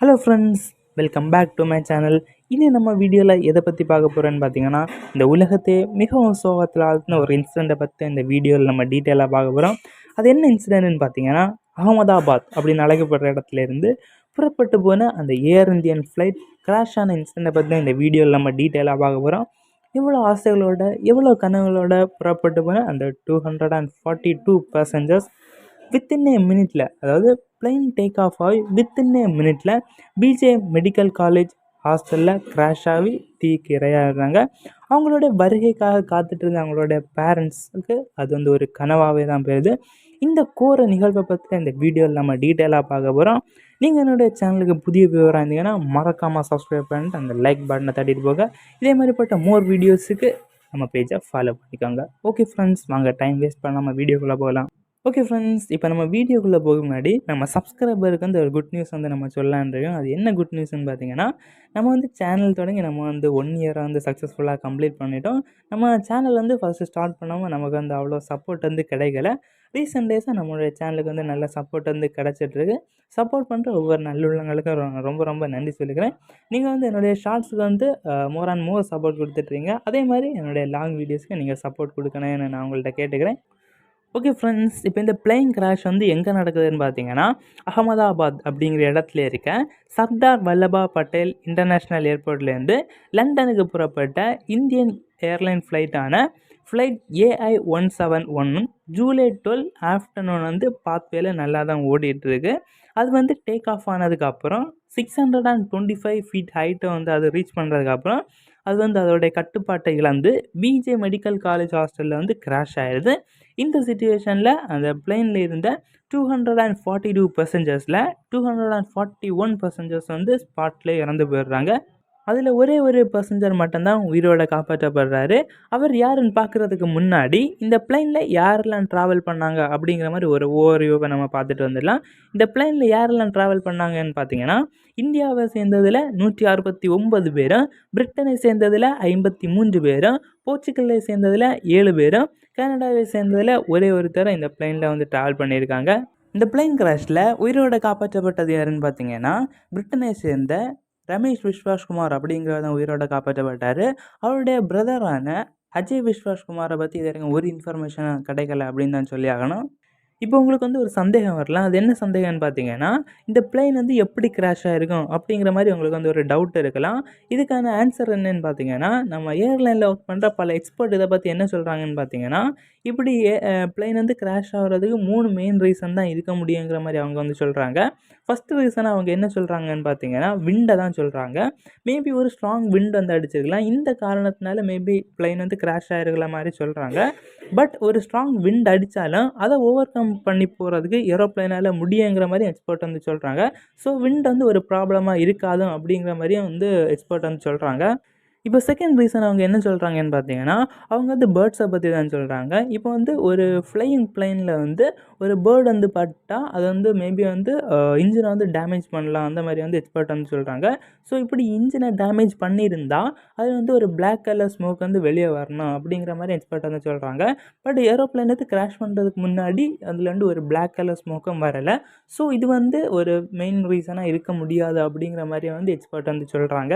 Hello friends welcome back to my channel இனி நம்ம வீடியோவில் எதை பற்றி பார்க்க போகிறோன்னு பார்த்தீங்கன்னா இந்த உலகத்தையே மிகவும் சோகத்தில் ஆழ்த்தின ஒரு இன்சிடெண்ட்டை பற்றி இந்த வீடியோவில் நம்ம டீட்டெயிலாக பார்க்க போகிறோம் அது என்ன இன்சிடென்ட்னு பார்த்தீங்கன்னா அகமதாபாத் அப்படின்னு அழைக்கப்படுற இடத்துல இருந்து புறப்பட்டு போன அந்த ஏர் இந்தியன் ஃப்ளைட் கிராஷ் ஆன இன்சிடெண்ட்டை பற்றி இந்த வீடியோவில் நம்ம டீட்டெயிலாக பார்க்க போகிறோம் எவ்வளோ ஆசைகளோட எவ்வளோ கனவுகளோட புறப்பட்டு போன அந்த two hundred and forty two passengers within a மினிட்ல அதாவது பிளைன் டேக் ஆஃப் ஆகி வித்தின் ஏ மினிட்ல பிஜே மெடிக்கல் காலேஜ் ஹாஸ்டலில் கிராஷ் ஆகி தீக்கு இரையாகிறாங்க அவங்களோட வருகைக்காக காத்துட்டு இருந்த அவங்களோட பேரண்ட்ஸுக்கு அது வந்து ஒரு கனவாகவே தான் போயிடுது இந்த கோர நிகழ்வை பற்றி இந்த வீடியோவில் நம்ம டீட்டெயிலாக பார்க்க போகிறோம் நீங்கள் என்னுடைய சேனலுக்கு புதிய விவரம் இருந்தீங்கன்னா மறக்காமல் சப்ஸ்கிரைப் பண்ணிட்டு அந்த லைக் பட்டனை தட்டிட்டு போக இதே மாதிரிப்பட்ட மோர் வீடியோஸுக்கு நம்ம பேஜை ஃபாலோ பண்ணிக்கோங்க. ஓகே ஃப்ரெண்ட்ஸ் வாங்க டைம் வேஸ்ட் பண்ணாமல் வீடியோக்குள்ளே போகலாம். ஓகே ஃப்ரெண்ட்ஸ் இப்போ நம்ம வீடியோக்குள்ளே போக முன்னாடி நம்ம சப்ஸ்கிரைபருக்கு வந்து ஒரு குட் நியூஸ் வந்து நம்ம சொல்லலான்றோம் அது என்ன குட் நியூஸ்னு பார்த்தீங்கன்னா நம்ம வந்து சேனல் தொடங்கி நம்ம வந்து ஒன் இயராக வந்து சக்ஸஸ்ஃபுல்லாக கம்ப்ளீட் பண்ணிட்டோம். நம்ம சேனல் வந்து ஃபஸ்ட்டு ஸ்டார்ட் பண்ணாமல் நமக்கு வந்து அவ்வளோ சப்போர்ட் வந்து கிடைக்கல. ரீசெண்ட் டேஸாக நம்மளுடைய சேனலுக்கு வந்து நல்ல சப்போர்ட் வந்து கிடச்சிட்ருக்கு. சப்போர்ட் பண்ணுற ஒவ்வொரு நல்லுள்ளங்களுக்கும் ரொம்ப ரொம்ப நன்றி சொல்லிக்கிறேன். நீங்கள் வந்து என்னுடைய ஷார்ட்ஸுக்கு வந்து மோர் அண்ட் மோர் சப்போர்ட் கொடுத்துட்றீங்க. அதே மாதிரி என்னுடைய லாங் வீடியோஸ்க்கு நீங்கள் சப்போர்ட் கொடுக்கணும்னு நான் உங்கள்கிட்ட கேட்டுக்கிறேன். ஓகே ஃப்ரெண்ட்ஸ் இப்போ இந்த பிளேன் கிராஷ் வந்து எங்கே நடக்குதுன்னு பார்த்தீங்கன்னா அகமதாபாத் அப்படிங்கிற இடத்துல இருக்க சர்தார் வல்லபா பட்டேல் இன்டர்நேஷ்னல் ஏர்போர்ட்லேருந்து லண்டனுக்கு புறப்பட்ட Indian airline ஃப்ளைட்டான flight AI one seven one July twelve afternoon வந்து பாத்வேல நல்லா தான் ஓடிட்டுருக்கு. அது வந்து டேக் ஆஃப் ஆனதுக்கப்புறம் six hundred and twenty five feet ஹைட்டை வந்து அது ரீச் பண்ணுறதுக்கப்புறம் அது வந்து அதோடைய கட்டுப்பாட்டை இழந்து பிஜே மெடிக்கல் காலேஜ் ஹாஸ்டலில் வந்து கிராஷ் ஆயிடுது இந்த சுச்சுவேஷனில் அந்த பிளெயினில் இருந்த two hundred and forty two பர்சன்ஜர்ஸில் two hundred and forty one passengers வந்து ஸ்பாட்லேயே இறந்து போயிடுறாங்க. அதில் ஒரே ஒரு பர்சன்ஜர் மட்டும்தான் உயிரோட காப்பாற்றப்படுறாரு. அவர் யாருன்னு பார்க்குறதுக்கு முன்னாடி இந்த பிளைனில் யாரெல்லாம் ட்ராவல் பண்ணாங்க அப்படிங்கிற மாதிரி ஒரு ஓவர் யூவை நம்ம பார்த்துட்டு வந்துடலாம். இந்த பிளைனில் யாரெல்லாம் ட்ராவல் பண்ணாங்கன்னு பார்த்தீங்கன்னா இந்தியாவை சேர்ந்ததில் நூற்றி அறுபத்தி ஒன்பது பேரும் பிரிட்டனை சேர்ந்ததில் ஐம்பத்தி மூன்று பேரும் போர்ச்சுகலை சேர்ந்ததில் ஏழு பேரும் கனடாவை சேர்ந்ததில் ஒரே ஒருத்தர் இந்த பிளைனில் வந்து ட்ராவல் பண்ணியிருக்காங்க. இந்த பிளைன் கிராஷில் உயிரோட காப்பாற்றப்பட்டது யாருன்னு பார்த்தீங்கன்னா பிரிட்டனை சேர்ந்த ரமேஷ் விஸ்வாஸ்குமார் அப்படிங்கிறவர் தான் உயிரோட காப்பாற்றப்பட்டார். அவருடைய பிரதரான அஜய் விஸ்வாஸ்குமாரை பற்றி இது வரைக்கும் ஒரு இன்ஃபர்மேஷன் கிடைக்கல அப்படின்னு தான் சொல்லி ஆகணும். இப்போ உங்களுக்கு வந்து ஒரு சந்தேகம் வரலாம். அது என்ன சந்தேகம்னு பார்த்தீங்கன்னா இந்த பிளேன் வந்து எப்படி கிராஷ் ஆகிருக்கும் அப்படிங்கிற மாதிரி உங்களுக்கு வந்து ஒரு டவுட் இருக்கலாம். இதுக்கான ஆன்சர் என்னன்னு பார்த்தீங்கன்னா நம்ம ஏர்லைனில் ஒர்க் பண்ணுற பல எக்ஸ்பர்ட் இதை பற்றி என்ன சொல்கிறாங்கன்னு பார்த்தீங்கன்னா இப்படி பிளேன் வந்து கிராஷ் ஆகிறதுக்கு மூணு மெயின் ரீசன் தான் இருக்க முடியுங்கிற மாதிரி அவங்க வந்து சொல்கிறாங்க ஃபஸ்ட்டு ரீசன் அவங்க என்ன சொல்கிறாங்கன்னு பார்த்தீங்கன்னா விண்டை தான் சொல்கிறாங்க மேபி ஒரு ஸ்ட்ராங் விண்ட் வந்து அடிச்சிருக்கலாம். இந்த காரணத்தினால மேபி பிளைன் வந்து கிராஷ் ஆகிருக்கிற மாதிரி சொல்கிறாங்க பட் ஒரு ஸ்ட்ராங் விண்ட் அடித்தாலும் அதை ஓவர் கம் பண்ணி போகிறதுக்கு ஏரோப்ளைனால் முடியுங்கிற மாதிரி எக்ஸ்பர்ட் வந்து சொல்கிறாங்க ஸோ விண்ட் வந்து ஒரு ப்ராப்ளமாக இருக்காது அப்படிங்கிற மாதிரியும் வந்து எக்ஸ்பர்ட் வந்து சொல்கிறாங்க இப்போ செகண்ட் ரீசன் அவங்க என்ன சொல்கிறாங்கன்னு பார்த்தீங்கன்னா அவங்க வந்து பேர்ட்ஸை பற்றி தான் சொல்கிறாங்க இப்போ வந்து ஒரு ஃப்ளையிங் பிளைனில் வந்து ஒரு பேர்டு வந்து பட்டால் அது வந்து மேபி வந்து இன்ஜினை வந்து டேமேஜ் பண்ணலாம் அந்த மாதிரி வந்து எக்ஸ்பர்ட் வந்து சொல்கிறாங்க ஸோ இப்படி இன்ஜினை டேமேஜ் பண்ணியிருந்தா அது வந்து ஒரு பிளாக் கலர் ஸ்மோக் வந்து வெளியே வரணும் அப்படிங்கிற மாதிரி எக்ஸ்பர்ட் வந்து சொல்கிறாங்க பட் ஏரோப்ளைன் வந்து கிராஷ் பண்ணுறதுக்கு முன்னாடி அதுலேருந்து ஒரு பிளாக் கலர் ஸ்மோக்கும் வரலை. ஸோ இது வந்து ஒரு மெயின் ரீசனாக இருக்க முடியாது அப்படிங்கிற மாதிரி வந்து எக்ஸ்பர்ட் வந்து சொல்கிறாங்க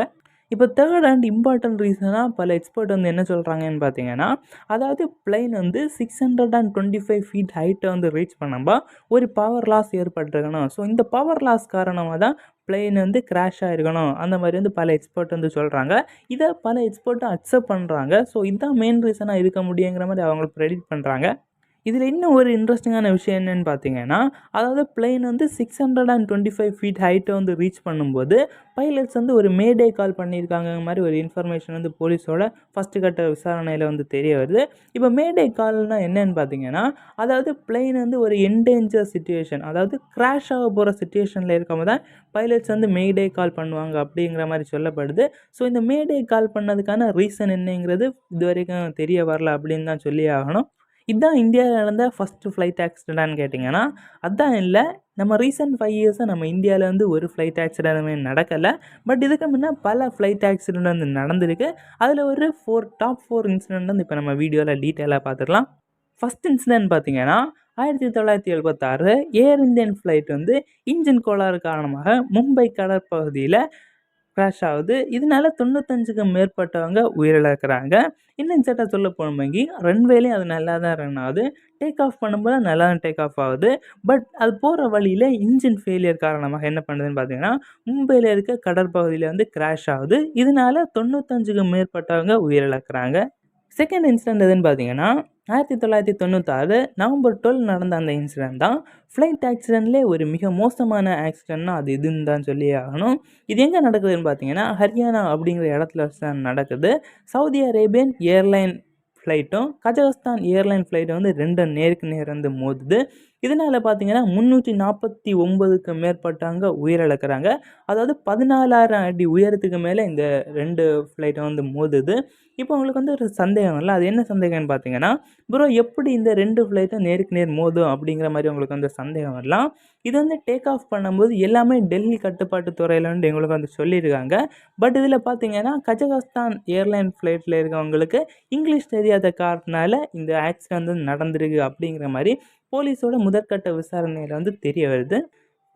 இப்போ தேர்ட் அண்ட் இம்பார்ட்டன்ட் ரீசனாக பல எக்ஸ்பர்ட் வந்து என்ன சொல்கிறாங்கன்னு பார்த்தீங்கன்னா அதாவது பிளைன் வந்து six hundred and twenty five feet ஹைட்டை வந்து ரீச் பண்ணப்போ ஒரு பவர் லாஸ் ஏற்பட்டிருக்கணும். ஸோ இந்த பவர் லாஸ் காரணமாக தான் பிளெயின் வந்து கிராஷ் ஆகிருக்கணும் அந்த மாதிரி வந்து பல எக்ஸ்பர்ட் வந்து சொல்கிறாங்க இதை பல எக்ஸ்பர்ட்டும் அக்செப்ட் பண்ணுறாங்க ஸோ இதுதான் மெயின் ரீசனாக இருக்க முடியுங்கிற மாதிரி அவங்களுக்கு ப்ரெடிக்ட் பண்ணுறாங்க இதில் இன்னும் ஒரு இன்ட்ரெஸ்டிங்கான விஷயம் என்னென்னு பார்த்தீங்கன்னா அதாவது பிளெயின் வந்து six hundred and twenty five feet ஹைட்டை வந்து ரீச் பண்ணும்போது பைலட்ஸ் வந்து ஒரு மேடே கால் பண்ணியிருக்காங்க மாதிரி ஒரு இன்ஃபர்மேஷன் வந்து போலீஸோட ஃபஸ்ட்டு கட்ட விசாரணையில் வந்து தெரிய வருது. இப்போ மேடே கால்னால் என்னென்னு பார்த்தீங்கன்னா அதாவது பிளெயின் வந்து ஒரு என்டேஞ்சர் சுச்சுவேஷன் அதாவது கிராஷ் ஆக போகிற சுச்சுவேஷனில் இருக்கும் தான் பைலட்ஸ் வந்து மேடே கால் பண்ணுவாங்க அப்படிங்கிற மாதிரி சொல்லப்படுது. ஸோ இந்த மேடே கால் பண்ணதுக்கான ரீசன் என்னங்கிறது இது வரைக்கும் தெரிய வரல அப்படின்னு தான் சொல்லி ஆகணும். இதுதான் இந்தியாவில் நடந்த ஃபஸ்ட்டு ஃப்ளைட் ஆக்சிடென்ட்னு கேட்டிங்கன்னா அதுதான் இல்லை. நம்ம ரீசெண்ட் ஃபைவ் இயர்ஸாக நம்ம இந்தியாவில் வந்து ஒரு ஃப்ளைட் ஆக்சிடென்ட்டுமே நடக்கலை. பட் இதுக்கு முன்னே பல ஃப்ளைட் ஆக்சிடென்ட் வந்து நடந்திருக்கு. அதில் ஒரு ஃபோர் டாப் ஃபோர் இன்சிடென்ட் வந்து இப்போ நம்ம வீடியோவில் டீட்டெயிலாக பார்த்துக்கலாம். ஃபஸ்ட் இன்சிடென்ட் பார்த்தீங்கன்னா ஆயிரத்தி தொள்ளாயிரத்தி எழுபத்தாறு ஏர் இந்தியன் ஃப்ளைட் வந்து இன்ஜின் கோளாறு காரணமாக மும்பை கடற்பகுதியில் கிராஷ் ஆகுது. இதனால தொண்ணூத்தஞ்சுக்கும் மேற்பட்டவங்க உயிரிழக்கிறாங்க. இன்னும் சேட்டா சொல்ல போனோமெங்கி ரன்வேலையும் அது நல்லா தான் ரன் ஆகுது. டேக் ஆஃப் பண்ணும்போது நல்லா தான் டேக் ஆஃப் ஆகுது. பட் அது போகிற வழியில் இன்ஜின் ஃபெயிலியர் காரணமாக என்ன பண்ணுதுன்னு பார்த்தீங்கன்னா மும்பையில் இருக்க கடற்பகுதியில் வந்து கிராஷ் ஆகுது. இதனால தொண்ணூத்தஞ்சுக்கும் மேற்பட்டவங்க உயிரிழக்கிறாங்க. செகண்ட் இன்சிடென்ட் எதுன்னு பார்த்தீங்கன்னா ஆயிரத்தி தொள்ளாயிரத்தி தொண்ணூத்தாறு நவம்பர் டுவெல் நடந்த அந்த இன்சிடென்ட் தான் ஃப்ளைட் ஆக்சிடெண்ட்லேயே ஒரு மிக மோசமான ஆக்சிடென்ட்னா அது இதுன்னு தான் சொல்லி ஆகணும். இது எங்கே நடக்குதுன்னு பார்த்தீங்கன்னா ஹரியானா அப்படிங்கிற இடத்துல தான் நடக்குது. சவுதி அரேபியன் ஏர்லைன் ஃப்ளைட்டும் கஜகஸ்தான் ஏர்லைன் ஃப்ளைட்டும் வந்து ரெண்டும் நேருக்கு நேர் வந்து மோதுது. இதனால் பார்த்தீங்கன்னா முந்நூற்றி நாற்பத்தி ஒம்பதுக்கு மேற்பட்டவங்க உயிரிழக்கிறாங்க. அதாவது பதினாலாயிரம் அடி உயரத்துக்கு மேலே இந்த ரெண்டு ஃப்ளைட்டை வந்து மோதுது. இப்போ உங்களுக்கு வந்து ஒரு சந்தேகம் இல்லை அது என்ன சந்தேகம்னு பார்த்தீங்கன்னா ப்ரோ எப்படி இந்த ரெண்டு ஃப்ளைட்டும் நேருக்கு நேர் மோதும் அப்படிங்கிற மாதிரி உங்களுக்கு வந்து சந்தேகம் வரலாம். இது வந்து டேக் ஆஃப் பண்ணும்போது எல்லாமே டெல்லி கட்டுப்பாட்டு துறையில் வந்து எங்களுக்கு வந்து சொல்லியிருக்காங்க பட் இதில் பார்த்தீங்கன்னா கஜகஸ்தான் ஏர்லைன் ஃப்ளைட்டில் இருக்கவங்களுக்கு இங்கிலீஷ் தெரியாத காரணத்தினால இந்த ஆக்சிடென்ட் வந்து நடந்திருக்கு அப்படிங்கிற மாதிரி போலீஸோட முதற்கட்ட விசாரணையில் வந்து தெரிய வருது.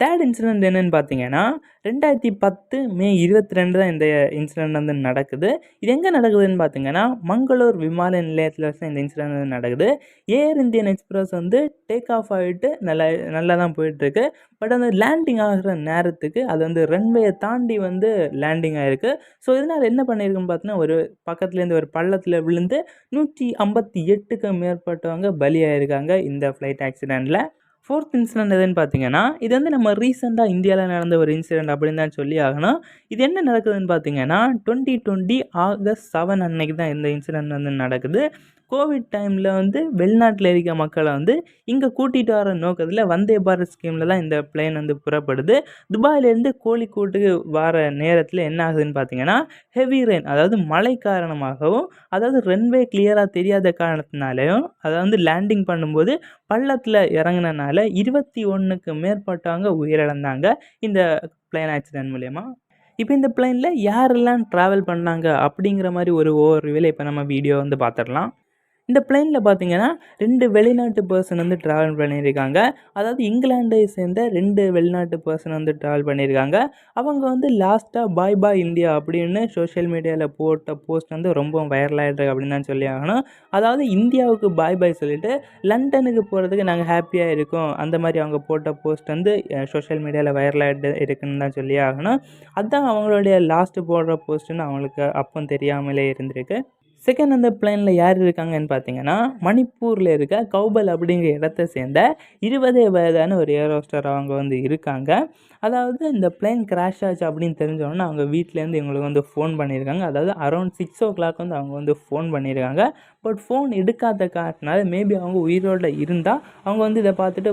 தேர்ட் இன்சிடெண்ட் என்னென்னு பார்த்தீங்கன்னா ரெண்டாயிரத்தி பத்து மே இருபத்தி ரெண்டு தான் இந்த இன்சிடெண்ட் வந்து நடக்குது. இது எங்கே நடக்குதுன்னு பார்த்தீங்கன்னா மங்களூர் விமான நிலையத்தில் தான் இந்த இன்சிடெண்ட் வந்து நடக்குது. ஏர் இந்தியன் எக்ஸ்பிரஸ் வந்து டேக் ஆஃப் ஆகிட்டு நல்லா நல்லா தான் போயிட்டுருக்கு. பட் அந்த லேண்டிங் ஆகிற நேரத்துக்கு அது வந்து ரன்வேயை தாண்டி வந்து லேண்டிங் ஆகிருக்கு ஸோ இதனால் என்ன பண்ணியிருக்குன்னு பார்த்தீங்கன்னா ஒரு பக்கத்துலேருந்து ஒரு பள்ளத்தில் விழுந்து நூற்றி ஐம்பத்தி எட்டுக்கு மேற்பட்டவங்க பலியாயிருக்காங்க இந்த ஃப்ளைட் ஆக்சிடெண்ட்டில் ஃபோர்த் இன்சிடென்ட் எதுன்னு பார்த்தீங்கன்னா இது வந்து நம்ம ரீசெண்டாக இந்தியாவில் நடந்த ஒரு இன்சிடெண்ட் அப்படின்னு தான் சொல்லி ஆகணும். இது என்ன நடக்குதுன்னு பார்த்தீங்கன்னா டுவெண்ட்டி டுவெண்ட்டி ஆகஸ்ட் செவன் அன்னைக்கு தான் இந்த இன்சிடெண்ட் வந்து நடக்குது. கோவிட் டைமில் வந்து வெளிநாட்டில் இருக்க மக்களை வந்து இங்கே கூட்டிகிட்டு வர நோக்கத்தில் வந்தே பாரத் ஸ்கீமில் தான் இந்த பிளேன் வந்து புறப்படுது. துபாயிலேருந்து கோழிக்கோட்டுக்கு வர நேரத்தில் என்ன ஆகுதுன்னு பார்த்தீங்கன்னா ஹெவி ரெயின் அதாவது மழை காரணமாகவும் அதாவது ரன்வே கிளியராக தெரியாத காரணத்தினாலையும் அதாவது வந்து லேண்டிங் பண்ணும்போது பள்ளத்தில் இறங்கினனால இருபத்தி ஒன்றுக்கு மேற்பட்டவங்க உயிரிழந்தாங்க இந்த பிளேன் ஆக்சிடென்ட் மூலயமா. இப்போ இந்த பிளேனில் யாரெல்லாம் ட்ராவல் பண்ணாங்க அப்படிங்கிற மாதிரி ஒரு ஓவர் வியூவில் இப்போ நம்ம வீடியோ வந்து பார்த்துடலாம் இந்த பிளேனில் பார்த்தீங்கன்னா ரெண்டு வெளிநாட்டு பர்சன் வந்து ட்ராவல் பண்ணியிருக்காங்க. அதாவது இங்கிலாண்டை சேர்ந்த ரெண்டு வெளிநாட்டு பர்சன் வந்து ட்ராவல் பண்ணியிருக்காங்க. அவங்க வந்து லாஸ்ட்டாக பாய் பாய் இந்தியா அப்படின்னு சோஷியல் மீடியாவில் போட்ட போஸ்ட் வந்து ரொம்ப வைரலாகிட்டு அப்படின்னு தான் சொல்லி ஆகணும். அதாவது இந்தியாவுக்கு பாய் பாய் சொல்லிட்டு லண்டனுக்கு போகிறதுக்கு நாங்கள் ஹாப்பியாக இருக்கோம். அந்த மாதிரி அவங்க போட்ட போஸ்ட் வந்து சோஷியல் மீடியாவில் வைரலாகிட்டு இருக்குன்னு தான் சொல்லி ஆகணும். அதுதான் அவங்களுடைய லாஸ்ட்டு போடுற போஸ்ட்டுன்னு அவங்களுக்கு அப்போ தெரியாமலே இருந்திருக்கு. செகண்ட் அந்த பிளேனில் யார் இருக்காங்கன்னு பார்த்தீங்கன்னா மணிப்பூரில் இருக்க கௌபல் அப்படிங்கிற இடத்த சேர்ந்த இருபதே வயதான ஒரு ஏரோஸ்டர் அவங்க வந்து இருக்காங்க. அதாவது இந்த பிளேன் கிராஷ் ஆச்சு அப்படின்னு தெரிஞ்சவொடனே அவங்க வீட்டிலேருந்து எங்களுக்கு வந்து ஃபோன் பண்ணியிருக்காங்க. அதாவது அரௌண்ட் சிக்ஸ் ஓ கிளாக் வந்து அவங்க வந்து ஃபோன் பண்ணியிருக்காங்க. பட் ஃபோன் எடுக்காத காட்டினால மேபி அவங்க உயிரோடு இருந்தால் அவங்க வந்து இதை பார்த்துட்டு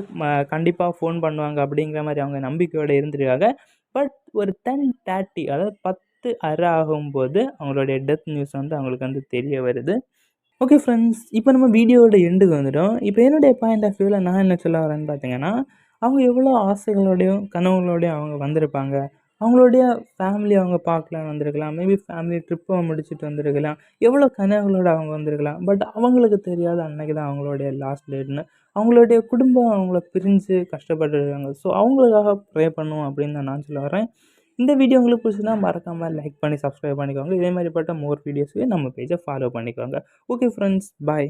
கண்டிப்பாக ஃபோன் பண்ணுவாங்க அப்படிங்கிற மாதிரி அவங்க நம்பிக்கையோடு இருந்திருக்காங்க. பட் ஒரு டென் தேர்ட்டி அதாவது பத்து பத்து அரை ஆகும்போது அவங்களுடைய டெத் நியூஸ் வந்து அவங்களுக்கு வந்து தெரிய வருது. ஓகே ஃப்ரெண்ட்ஸ் இப்போ நம்ம வீடியோவோட எண்டுக்கு வந்துடும் இப்போ என்னுடைய பாயிண்ட் ஆஃப் வியூவில் நான் என்ன சொல்ல வரேன்னு பார்த்தீங்கன்னா அவங்க எவ்வளோ ஆசைகளோடையும் கனவுகளோடையும் அவங்க வந்திருப்பாங்க. அவங்களுடைய ஃபேமிலி அவங்க பார்க்கலாம் வந்திருக்கலாம். மேபி ஃபேமிலி ட்ரிப்பை முடிச்சுட்டு வந்திருக்கலாம். எவ்வளோ கனவுகளோடு அவங்க வந்திருக்கலாம். பட் அவங்களுக்கு தெரியாத அன்னைக்கு தான் அவங்களுடைய லாஸ்ட் டேட்னு அவங்களுடைய குடும்பம் அவங்கள பிரிஞ்சு கஷ்டப்பட்டுருக்காங்க. ஸோ அவங்களுக்காக ப்ரே பண்ணுவோம் அப்படின்னு தான் நான் சொல்ல வரேன். இந்த வீடியோ உங்களுக்கு பிடிச்சதுன்னா மறக்காமல் லைக் பண்ணி சப்ஸ்கிரைப் பண்ணிக்கோங்க. இதே மாதிரிப்பட்ட மோர் வீடியோஸையும் நம்ம பேஜை ஃபாலோ பண்ணிக்கோங்க. Okay friends bye